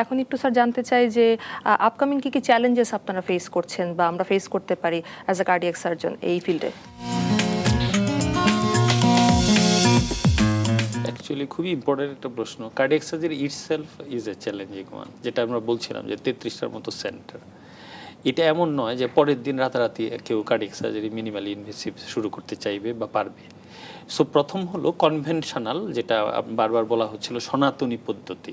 এখন একটু স্যার জানতে চাই যে আপকামিং কি কি চ্যালেঞ্জেস আপনারা ফেস করছেন বা আমরা ফেস করতে পারি অ্যাজ এ কার্ডিয়াক সার্জন এই ফিল্ডে অ্যাকচুয়ালি খুবই ইম্পর্টেন্ট একটা প্রশ্ন। Cardiac surgery itself is a challenging one যেটা আমরা বলছিলাম যে তেত্রিশটার মতো সেন্টার এটা এমন নয় যে পরের দিন রাতারাতি কেউ কার্ডিয়াক সার্জারি মিনিমালি ইনভেসিভ শুরু করতে চাইবে বা পারবে। সো প্রথম হলো কনভেনশনাল যেটা বারবার বলা হচ্ছিল সনাতনী পদ্ধতি।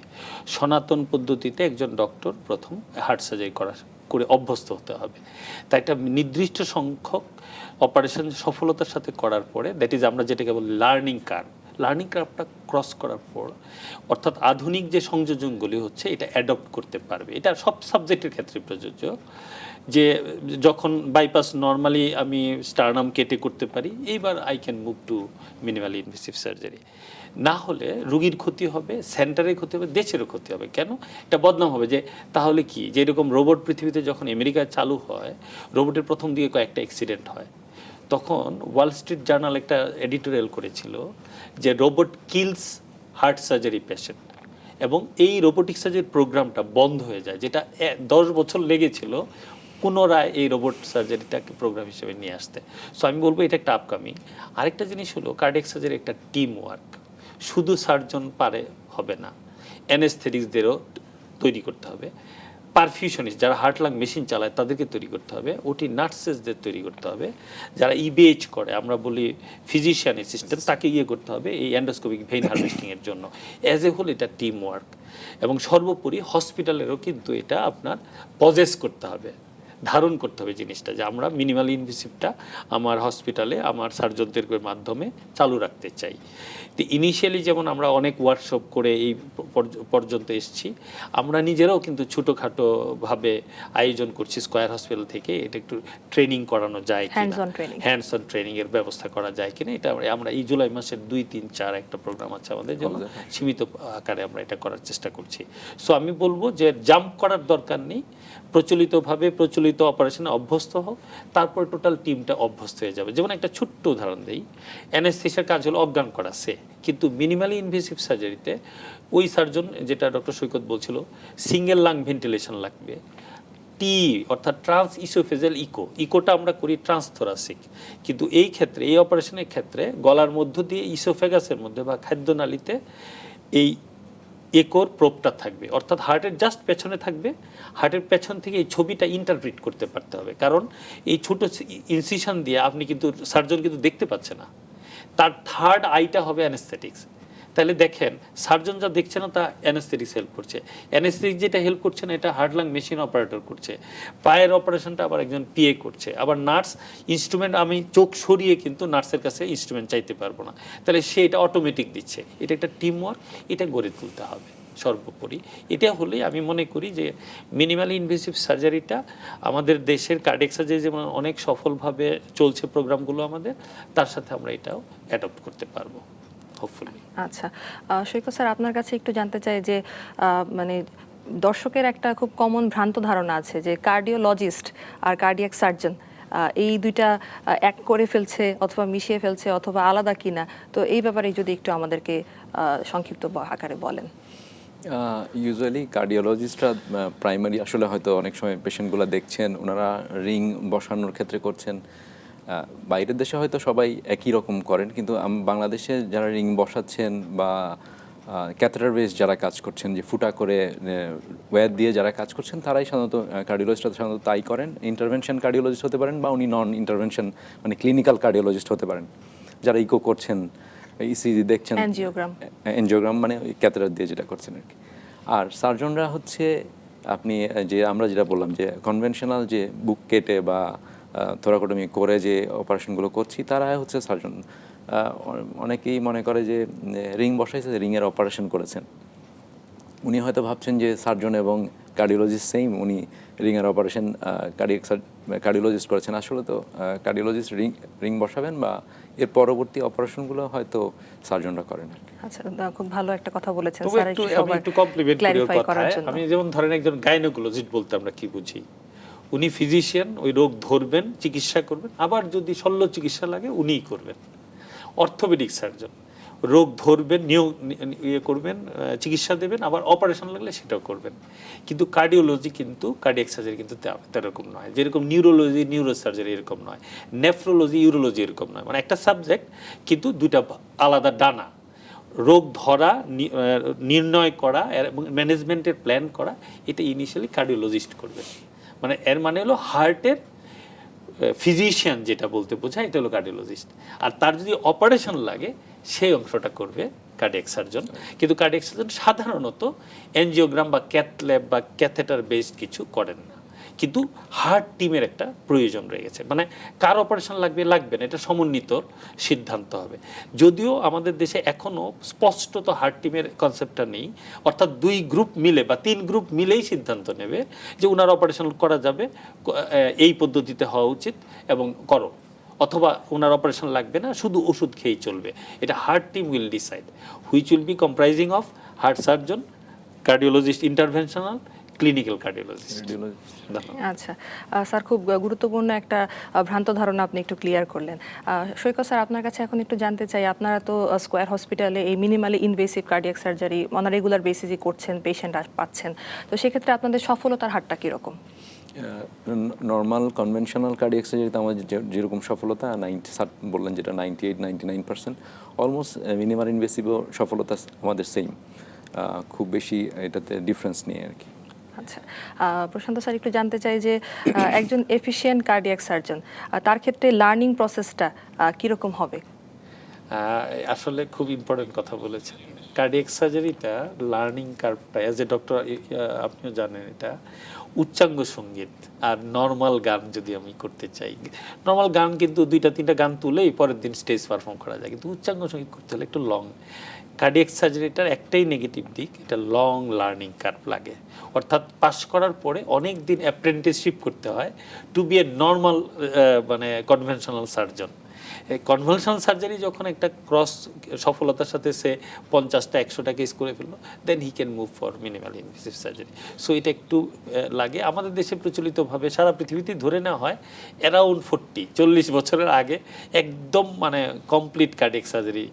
সনাতন পদ্ধতিতে একজন ডক্টর প্রথম হার্ট সার্জারি করা, করে অভ্যস্ত হতে হবে। তাই একটা নির্দিষ্ট সংখ্যক অপারেশন সফলতার সাথে করার পরে দ্যাট ইজ আমরা যেটাকে বলি লার্নিং কার্ভ লার্নিং কার্ভটা ক্রস করার পর, অর্থাৎ আধুনিক যে সংযোজনগুলি হচ্ছে, এটা অ্যাডপ্ট করতে পারবে। এটা সব সাবজেক্টের ক্ষেত্রে প্রযোজ্য। যে যখন বাইপাস নর্মালি আমি স্টারনাম কেটে করতে পারি, এইবার I can move to minimally invasive surgery না হলে রুগীর ক্ষতি হবে সেন্টারের ক্ষতি হবে, দেশেরও ক্ষতি হবে। কেন? এটা বদনাম হবে যে, তাহলে কি? যে এরকম রোবট পৃথিবীতে যখন আমেরিকায় চালু হয় রোবটের প্রথম দিকে কয়েকটা অ্যাক্সিডেন্ট হয়। তখন ওয়াল স্ট্রিট জার্নাল একটা এডিটোরিয়াল করেছিল যে robot kills heart surgery patient এবং এই রোবোটিক সার্জারির প্রোগ্রামটা বন্ধ হয়ে যায়, যেটা দশ বছর লেগেছিল। পুনরায় এই রোবট সার্জারিটাকে প্রোগ্রাম হিসেবে নিয়ে আসতে। সো আমি বলব এটা একটা আপকামিং আরেকটা জিনিস হলো কার্ডিয়াক সার্জারি একটা টিম ওয়ার্ক শুধু সার্জন পারে হবে না অ্যানেস্থেটিক্সদেরও তৈরি করতে হবে। পারফিউশনিস্ট যারা হার্ট লাং মেশিন চালায়, তাদেরকে তৈরি করতে হবে। ওটি নার্সেসদের তৈরি করতে হবে। যারা ইবিএইচ করে, আমরা বলি ফিজিশিয়ান অ্যাসিস্ট্যান্ট তাকে ইয়ে করতে হবে এই অ্যান্ডোস্কোপিক ভেইন হার্ভেস্টিংয়ের জন্য। অ্যাজ এ হোল এটা টিম ওয়ার্ক এবং সর্বোপরি হসপিটালেরও কিন্তু এটা আপনার পজেস করতে হবে। ধারণ করতে হবে জিনিসটা যে আমরা মিনিমাল ইনভেসিভটা আমার হসপিটালে আমার সার্জনদের মাধ্যমে চালু রাখতে চাই। তো ইনিশিয়ালি যেমন আমরা অনেক ওয়ার্কশপ করে এই পর্য- পর্যন্ত এসেছি আমরা নিজেরাও কিন্তু ছোটোখাটোভাবে আয়োজন করছি স্কয়ার হসপিটাল থেকে এটা একটু ট্রেনিং করানো যায়. হ্যান্ডস অন ট্রেনিং এর ব্যবস্থা করা যায় কিনা এটা আমরা- আমরা এই জুলাই মাসের দুই তিন চার একটা প্রোগ্রাম আছে আমাদের জন্য সীমিত আকারে আমরা এটা করার চেষ্টা করছি। সো আমি বলব যে জাম্প করার দরকার নেই প্রচলিতভাবে প্রচলিত অপারেশনে অভ্যস্ত হোক তারপর টোটাল টিমটা অভ্যস্ত হয়ে যাবে। যেমন একটা ছোট্ট উদাহরণ দেই অ্যানেস্থেশিয়ার কাজ হলো অজ্ঞান করা, সে। কিন্তু মিনিমালি ইনভেসিভ সার্জারিতে ওই সার্জন যেটা ডক্টর সৈকত বলছিল সিঙ্গেল লাং ভেন্টিলেশন লাগবে। টি অর্থাৎ ট্রান্স ইসোফেজাল ইকো ইকোটা আমরা করি ট্রান্সথোরাসিক কিন্তু এই ক্ষেত্রে, এই অপারেশনের ক্ষেত্রে গলার মধ্য দিয়ে ইসোফেগাসের মধ্যে বা খাদ্যনালীতে এই একোর প্রোপটা থাকবে। অর্থাৎ হার্টের জাস্ট পেছনে থাকবে। হার্টের পেছন থেকে এই ছবিটা ইন্টারপ্রিট করতে পারতে হবে। কারণ এই ছোট ইনসিশন দিয়ে আপনি কিন্তু সার্জন কিন্তু দেখতে পাচ্ছে না। তার থার্ড আইটা হবে অ্যানেস্থেটিক্স তাহলে দেখেন, সার্জন যা দেখছে না তা অ্যানেস্থেটিক্স হেল্প করছে। অ্যানেস্থেটিক যেটা হেল্প করছে না, এটা হার্টলাং মেশিন অপারেটর করছে। পায়ের অপারেশনটা আবার একজন পিএ করছে। আবার নার্স ইনস্ট্রুমেন্ট আমি চোখ সরিয়ে কিন্তু নার্সের কাছে ইনস্ট্রুমেন্ট চাইতে পারব না। তাহলে সে এটা অটোমেটিক দিচ্ছে। এটা একটা টিম ওয়ার্ক এটা গড়ে তুলতে হবে সর্বোপরি। এটা হলে আমি মনে করি যে মিনিমাল ইনভেসিভ সার্জারিটা আমাদের দেশের কার্ডিয়াক সার্জারি যেমন অনেক সফলভাবে চলছে প্রোগ্রামগুলো আমাদের, তার সাথে আমরা এটাও অ্যাডপ্ট করতে পারব। হোপফুলি আচ্ছা সৈকত স্যার আপনার কাছে একটু জানতে চাই যে মানে দর্শকের একটা খুব কমন ভ্রান্ত ধারণা আছে যে কার্ডিওলজিস্ট আর কার্ডিয়াক সার্জন এই দুইটা এক করে ফেলছে অথবা মিশিয়ে ফেলছে অথবা আলাদা কিনা। তো এই ব্যাপারে যদি একটু আমাদেরকে সংক্ষিপ্ত আকারে বলেন। ইউজুয়ালি কার্ডিওলজিস্টরা প্রাইমারি আসলে হয়তো অনেক সময় পেশেন্টগুলো দেখছেন ওনারা রিং বসানোর ক্ষেত্রে করছেন। বাইরের দেশে হয়তো সবাই একই রকম করেন কিন্তু বাংলাদেশে যারা রিং বসাচ্ছেন বা ক্যাথেটার বেস যারা কাজ করছেন যে ফুটা করে ওয়্যার দিয়ে যারা কাজ করছেন তারাই সাধারণত কার্ডিওলজিস্টরা সাধারণত তাই করেন। ইন্টারভেনশন কার্ডিওলজিস্ট হতে পারেন বা উনি নন ইন্টারভেনশন মানে ক্লিনিক্যাল কার্ডিওলজিস্ট হতে পারেন। যারা ইকো করছেন ইসিজি দেখছেন Angiogram. এনজিওগ্রাম মানে ক্যাথেটার দিয়ে যেটা করছেন আর কি। আর সার্জনরা হচ্ছে আপনি যে আমরা যেটা বললাম যে কনভেনশনাল যে বুক কেটে বা থোরাকোটমি করে যে অপারেশনগুলো করছি তারা হচ্ছে সার্জন অনেকেই মনে করে যে রিং বসাইছে রিংয়ের অপারেশন করেছেন। উনি হয়তো ভাবছেন যে সার্জন এবং কার্ডিওলজিস্ট সেম উনি রিংয়ের অপারেশন কার্ডিয়াক কার্ডিওলজিস্ট করেছেন। আসলে তো কার্ডিওলজিস্ট রিং রিং বসাবেন বা এর পরবর্তী অপারেশনগুলো হয়তো সার্জনরা করেন। আচ্ছা খুব ভালো একটা কথা বলেছেন স্যার একটু কমপ্লিমেন্ট করার জন্য। আমি যেমন ধরেন একজন গাইনোকোলজিস্ট বলতে আমরা কি বুঝি? উনি ফিজিশিয়ান ওই রোগ ধরবেন, চিকিৎসা করবেন। আবার যদি শল্য চিকিৎসা লাগে, উনিই করবেন। Orthopaedic surgeon. রোগ ধরবেন, নিয়োগ ইয়ে করবেন চিকিৎসা দেবেন, আবার অপারেশন লাগলে সেটাও করবেন। কিন্তু কার্ডিওলজি কিন্তু কার্ডিয়াক সার্জারি কিন্তু তেরকম নয়। যেরকম নিউরোলজি নিউরো সার্জারি এরকম নয়। নেফ্রোলজি ইউরোলজি এরকম নয়। মানে একটা সাবজেক্ট কিন্তু দুইটা আলাদা ডানা। রোগ ধরা নির্ণয় করা এবং ম্যানেজমেন্টের প্ল্যান করা, এটা ইনিশিয়ালি কার্ডিওলজিস্ট করবে মানে এর মানে হলো হার্টের ফিজিশিয়ান যেটা বলতে বোঝায়, এটা হলো কার্ডিওলজিস্ট আর তার যদি অপারেশন লাগে সেই অংশটা করবে কার্ডিয়াক সার্জন কিন্তু কার্ডিয়াক সার্জন সাধারণত এনজিওগ্রাম বা ক্যাথল্যাব বা ক্যাথেটার বেসড কিছু করেন না। কিন্তু হার্ড টিমের একটা প্রয়োজন রয়ে গেছে মানে কার অপারেশন লাগবে? লাগবে না। এটা সমন্বিত সিদ্ধান্ত হবে। যদিও আমাদের দেশে এখনও স্পষ্টত হার্ড টিমের কনসেপ্টটা নেই। অর্থাৎ দুই গ্রুপ মিলে বা তিন গ্রুপ মিলেই সিদ্ধান্ত নেবে যে ওনার অপারেশন করা যাবে এই পদ্ধতিতে হওয়া উচিত এবং করো। অথবা ওনার অপারেশন লাগবে না, শুধু ওষুধ খেয়েই চলবে। এটা heart team will decide. Which will be comprising of heart surgeon, cardiologist interventional clinical cardiologist আচ্ছা স্যার খুব গুরুত্বপূর্ণ একটা ভ্রান্ত ধারণা আপনি একটু ক্লিয়ার করলেন। সৈকত স্যার আপনার কাছে এখন একটু জানতে চাই আপনারা তো স্কোয়ার হসপিটালে এই minimally invasive cardiac surgery on regular basis করছেন পেশেন্ট পাচ্ছেন। তো সেক্ষেত্রে আপনাদের সফলতার হারটা কীরকম? নর্মাল কনভেনশনাল কার্ডিয়াক সার্জারিতে আমাদের যেরকম সফলতা নাইনটি বললেন যেটা ninety eight ninety nine percent almost minimal ইনভেসিভও সফলতা আমাদের সেম খুব বেশি এটাতে ডিফারেন্স নেই আর কি। আচ্ছা প্রশান্ত স্যার একটু জানতে চাই যে একজন এফিশিয়েন্ট কার্ডিয়াক সার্জন তার ক্ষেত্রে লার্নিং প্রসেসটা কীরকম হবে? আসলে খুব ইম্পর্টেন্ট কথা বলেছেন। কার্ডিয়াক সার্জারিটা লার্নিং কার্ভটা অ্যাজ এ ডক্টর আপনিও জানেন এটা, উচ্চাঙ্গ সংগীত আর নর্মাল গান যদি আমি করতে চাই। নর্মাল গান কিন্তু দুইটা, তিনটা গান তুলেই পরের দিন স্টেজ পারফর্ম করা যায়। কিন্তু উচ্চাঙ্গ সংগীত করতে হলে একটু লং কার্ডিয়াক সার্জারিটার একটাই নেগেটিভ দিক, এটা লং লার্নিং কার্ভ লাগে। অর্থাৎ পাশ করার পরে অনেক দিন অ্যাপ্রেন্টিসশিপ করতে হয় টু বি এ নর্মাল মানে কনভেনশনাল সার্জন কনভালশনাল সার্জারি যখন একটা ক্রস সফলতার সাথে সে পঞ্চাশটা একশোটা কেস করে ফেলল then he can move for minimal invasive surgery so এটা একটু লাগে। আমাদের দেশে প্রচলিতভাবে সারা পৃথিবীতে ধরে নেওয়া হয় অ্যারাউন্ড ফোরটি চল্লিশ বছরের আগে একদম মানে complete cardiac surgery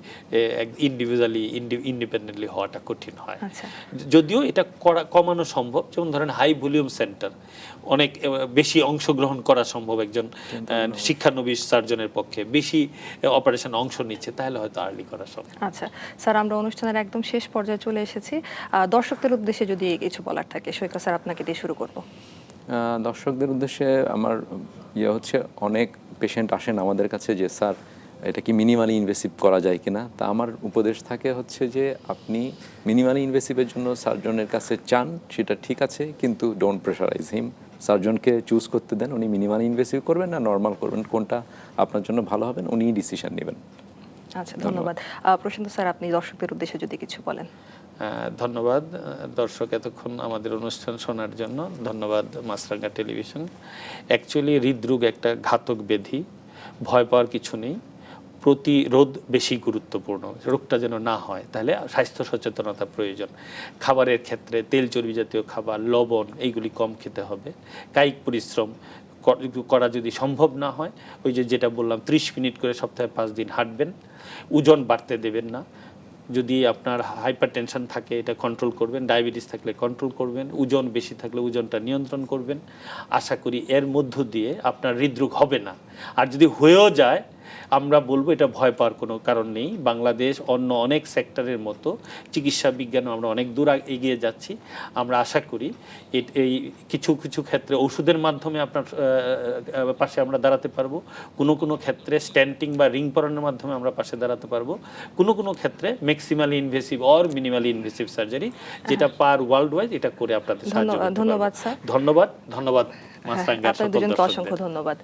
individually independently হওয়াটা কঠিন হয়। আচ্ছা। যদিও এটা করা কমানো সম্ভব যেমন ধরেন হাই ভলিউম সেন্টার অনেক বেশি অংশগ্রহণ করা সম্ভব একজন শিক্ষানবিশ সার্জনের পক্ষে। বেশি অপারেশন অংশ নিচ্ছে তাহলে হয়তো আর্লি করা সম্ভব। আচ্ছা স্যার আমরা অনুষ্ঠানের একদম শেষ পর্যায়ে চলে এসেছি। দর্শকদের উদ্দেশ্যে যদি কিছু বলার থাকে সৈকত স্যার আপনাকে দিয়ে শুরু করব। দর্শকদের উদ্দেশ্যে আমার ইয়ে হচ্ছে অনেক পেশেন্ট আসেন আমাদের কাছে যে স্যার এটা কি মিনিমালি ইনভেসিভ করা যায় কিনা? তা আমার উপদেশ থাকে হচ্ছে যে আপনি মিনিমালি ইনভেসিভের জন্য সার্জনের কাছে চান সেটা ঠিক আছে কিন্তু ডোন্ট প্রেশারাইজ হিম সার্জনকে চুজ করতে দেন উনি মিনিমালি ইনভেসিভ করবেন না নর্মাল করবেন কোনটা আপনার জন্য ভালো হবেন উনিই ডিসিশন নেবেন। আচ্ছা ধন্যবাদ। প্রশান্ত স্যার আপনি দর্শকদের উদ্দেশ্যে যদি কিছু বলেন। ধন্যবাদ। দর্শক এতক্ষণ আমাদের অনুষ্ঠান শোনার জন্য ধন্যবাদ মাছরাঙ্গা টেলিভিশন। অ্যাকচুয়ালি হৃদরোগ একটা ঘাতক ব্যাধি ভয় পাওয়ার কিছু নেই। প্রতিরোধ বেশি গুরুত্বপূর্ণ। রোগটা যেন না হয়, তাহলে স্বাস্থ্য সচেতনতা প্রয়োজন। খাবারের ক্ষেত্রে তেল চর্বি জাতীয় খাবার, লবণ, এইগুলি কম খেতে হবে। কায়িক পরিশ্রম করা যদি সম্ভব না হয়, ওই যে যেটা বললাম, ত্রিশ মিনিট করে সপ্তাহে পাঁচ দিন হাঁটবেন। ওজন বাড়তে দেবেন না। যদি আপনার হাইপার টেনশন থাকে, এটা কন্ট্রোল করবেন। ডায়াবেটিস থাকলে কন্ট্রোল করবেন। ওজন বেশি থাকলে ওজনটা নিয়ন্ত্রণ করবেন। আশা করি এর মধ্য দিয়ে আপনার হৃদরোগ হবে না। আর যদি হয়েও যায় আমরা বলব এটা ভয় পাওয়ার কোনো কারণ নেই। বাংলাদেশ অন্য অনেক সেক্টরের মতো চিকিৎসা বিজ্ঞানও আমরা অনেক দূর এগিয়ে যাচ্ছি। আমরা আশা করি এই কিছু কিছু ক্ষেত্রে ওষুধের মাধ্যমে আপনার পাশে আমরা দাঁড়াতে পারব। কোনো কোনো ক্ষেত্রে স্ট্যান্টিং বা রিং পরানোর মাধ্যমে আমরা পাশে দাঁড়াতে পারব। কোনো কোনো ক্ষেত্রে maximally invasive or minimally invasive surgery যেটা পার ওয়ার্ল্ড ওয়াইজ এটা করে আপনাদের সাহায্য ধন্যবাদ, ধন্যবাদ ধন্যবাদ হ্যাঁ, দুজনকে দর্শকদের। অসংখ্য ধন্যবাদ।